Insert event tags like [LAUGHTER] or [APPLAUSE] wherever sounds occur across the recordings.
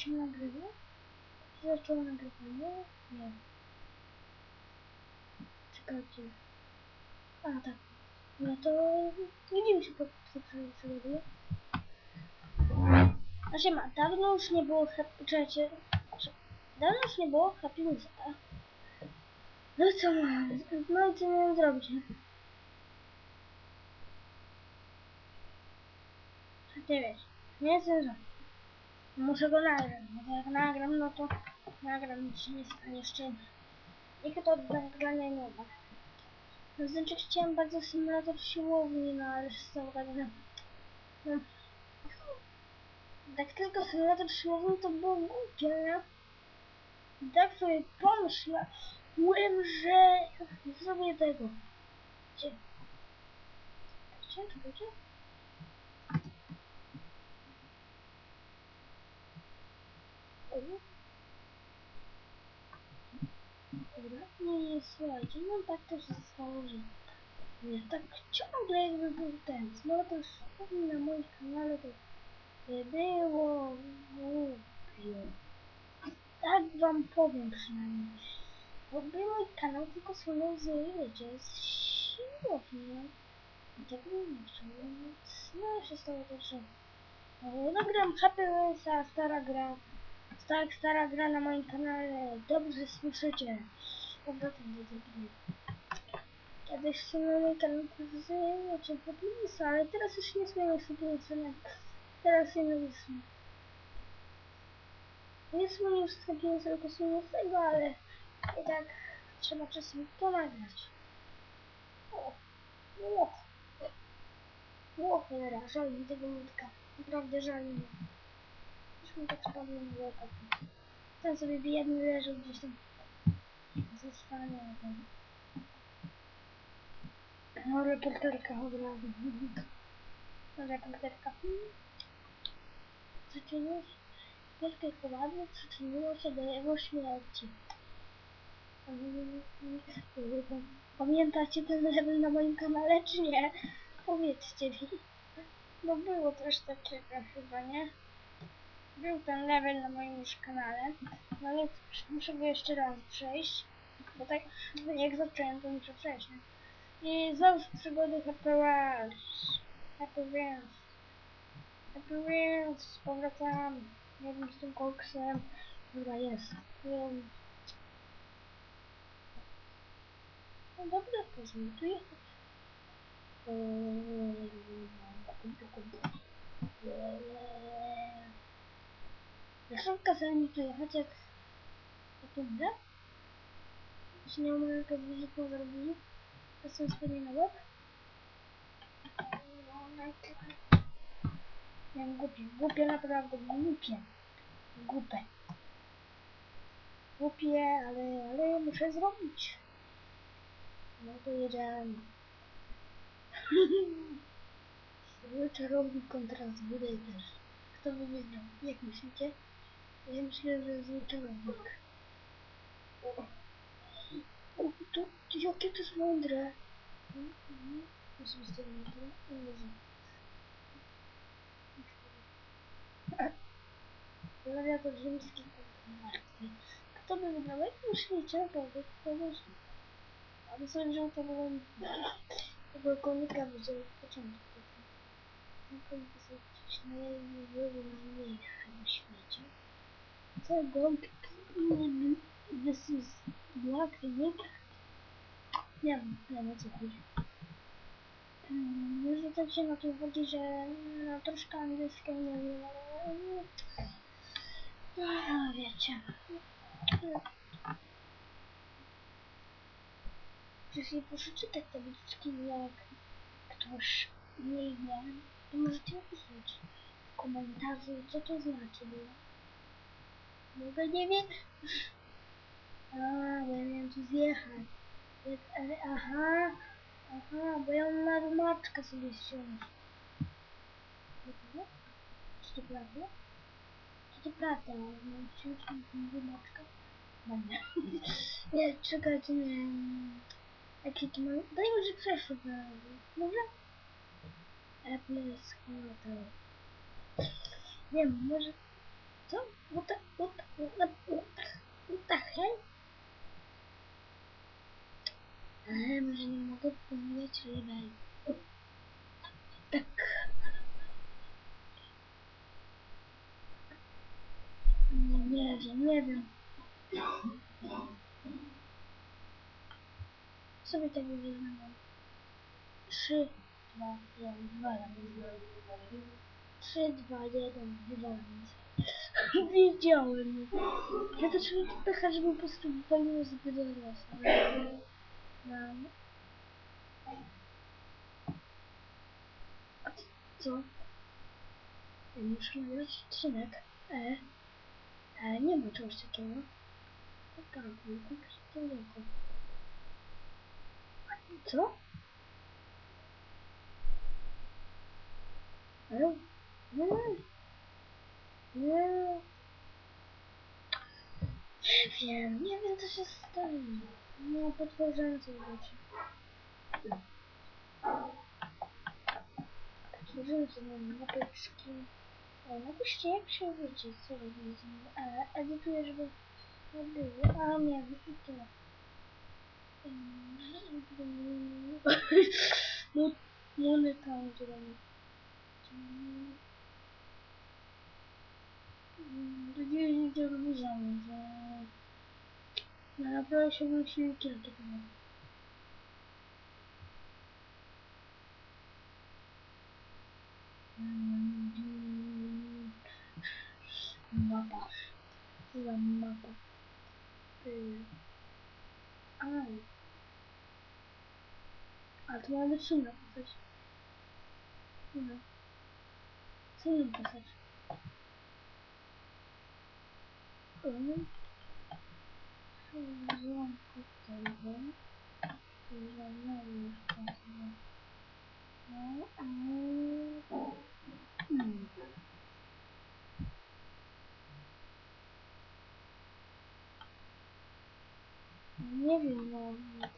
się nagrywa? Czy zaczęło nagrywanie? Nie. Czekajcie. A, tak. No to widzimy się po po przygody. A siema, dawno już nie było. Czekajcie. Cze- Dawno już nie było happy Newsa. No co mam? No i co miałem zrobić? nie? Wiesz, nie chcę zrobić. Muszę go nagrać, to jak nagram, no to nagram, się jeszcze. Niech to od nagrania nie ma. No znaczy chciałem bardzo symulator siłowni, no ale z tą gadem. No. Tak tylko symulator siłowni to było głupie, nie? I tak sobie pomyślałem, że zrobię tego. Gdzie? Gdzie? Czekajcie. Dobra, i słuchajcie, no tak to się stało, że nie, tak ciągle jakby był ten smotor na moim kanale to nie było głupio. Tak wam powiem przynajmniej. Bo był mój kanał tylko słynął z, wiecie, z siłowni, no. I tego nie chciał, więc no się stało to, że no, nagram Happy Wheelsa, stara gra. Tak, stara gra na moim kanale. Dobrze słyszycie. Kiedyś się na mój kanał wiecie, Happinessa, ale teraz już nie zmienię Happinessa. nie. Teraz nie wysłę. Nie zmienię już Happinessa, tylko tego, ale i tak trzeba czasem ponagrać. O, o, o, cholera, żal mi tego ludka. Naprawdę żal. Już mi tak spadło na łopatę. Ten sobie biedny leżał gdzieś tam. Ten. No reporterka od razu. No reporterka. Się. Wielkie kowadło przyczyniło się do jego śmierci. Pamiętacie ten level na moim kanale, czy nie? Powiedzcie mi. No było też takiego chyba, nie? Był ten level na moim już kanale, no więc muszę go jeszcze raz przejść, bo tak jak zacząłem, to muszę przejść? I znowu przygody Happy Wheels, Happy Wheels, Happy Wheels, powracam, nie wiem z tym koksem, dobra jest, wiem. No dobra, pozmituję. Zresztą kazali mi tu jechać jak sekundę. Jeśli nie umiem jakaś wizytą zrobili. Jestem sobie na bok. Nie głupie, głupie naprawdę, głupie. Głupie. Głupie, ale, ale muszę zrobić. No to jedziemy. Zły [LAUGHS] czarownik kontra zły też. Kto by wygrał? Jak myślicie? Ja myślę, że zły czarownik. O, o to, to jakie to jest mądre. Mhm. Oczywiście mądre. Może. Gladiator rzymski kontra martwy. Kto by wygrał? Jak myślicie? Naprawdę, powiedz. Ale sądzę, że to było... Tego konika wziął w początku. Ten konik jest jakiś najmniejszy na świecie. Co gąbki This is black nick. Nie wiem, nie wiem co chodzi. Hmm, Może tak się na to chodzi, że no, troszkę angielskiego nie wiem, ale... No, wiecie. Jeśli proszę czytać tabliczki, jak ktoś nie wie, to możecie napisać w komentarzu, co to znaczy. Bo Mogę nie wiem. A, bo ja miałem tu zjechać. Więc, ale, aha, aha, bo ja mam na rumaczkę sobie ściągnąć. Czy to prawda? Czy to prawda? Mam na rumaczkę? No nie. nie, czekajcie, nie. Jaki to ma... Daj może przeszło Może? Apple Squatter. Nie wiem, może... Co? What the, what what what what the hell? Eee, może nie mogę pomylić rybę. Tak. Nie, nie wiem, nie wiem. Sobie nie znam. Trzy, dwa, jeden, dwa Trzy, dwa, jeden, dwa [LAUGHS] Wiedziałem. Ja to czuję pecha, żeby po prostu wypaliło zbyt raz. Mam. A co? Ja muszę nagrać odcinek. E. E, nie ma czegoś takiego. Tak, tylko takiego. Co? Ale... Nie. Nie. Nie wiem, nie wiem co się stanie. Nie potwierdzające rzeczy. Potwierdzające mam mapeczki. O, napiszcie jak się wiecie, co robicie. E, edytuję, żeby nie było. A, nie, i to. No, monetą zrobię. Do dziś nie robię że... No naprawdę się bym silniki do tego miał. Mapa. Co za mapa? Ty. A. A to ma być inna postać. No. Co inna postać? Um. Wziąłem tego. Wziąłem już tego. No, a... Hmm. Nie wiem, no, no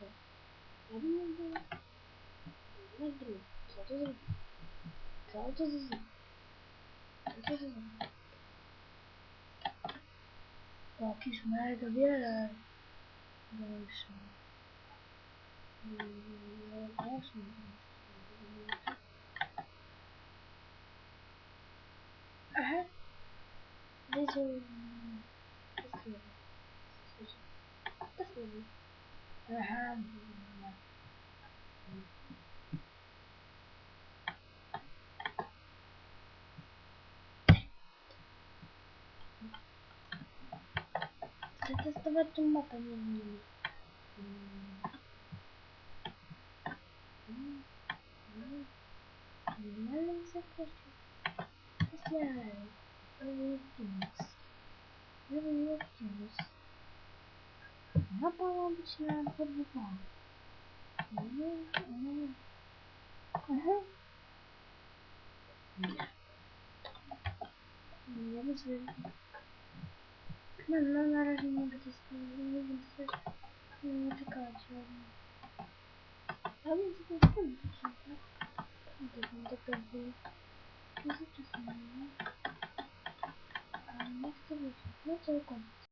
to Bakis már a vélel. Valósan. Aha. Nézd, hogy... Ezt kérem. Ezt kérem. Aha. доставать ума поменяли. Нормально закончил. После Ревенюкс. Ревенюкс. Я была обычно забывала. Ага. Я не знаю. Na podwórku. Aha. Nie. Nie wiem, co no, no, na razie nie mogę testować, nie wiem, co jest. Nie czekać, A więc to jest ten odcinek. Nie wiem, to pewnie.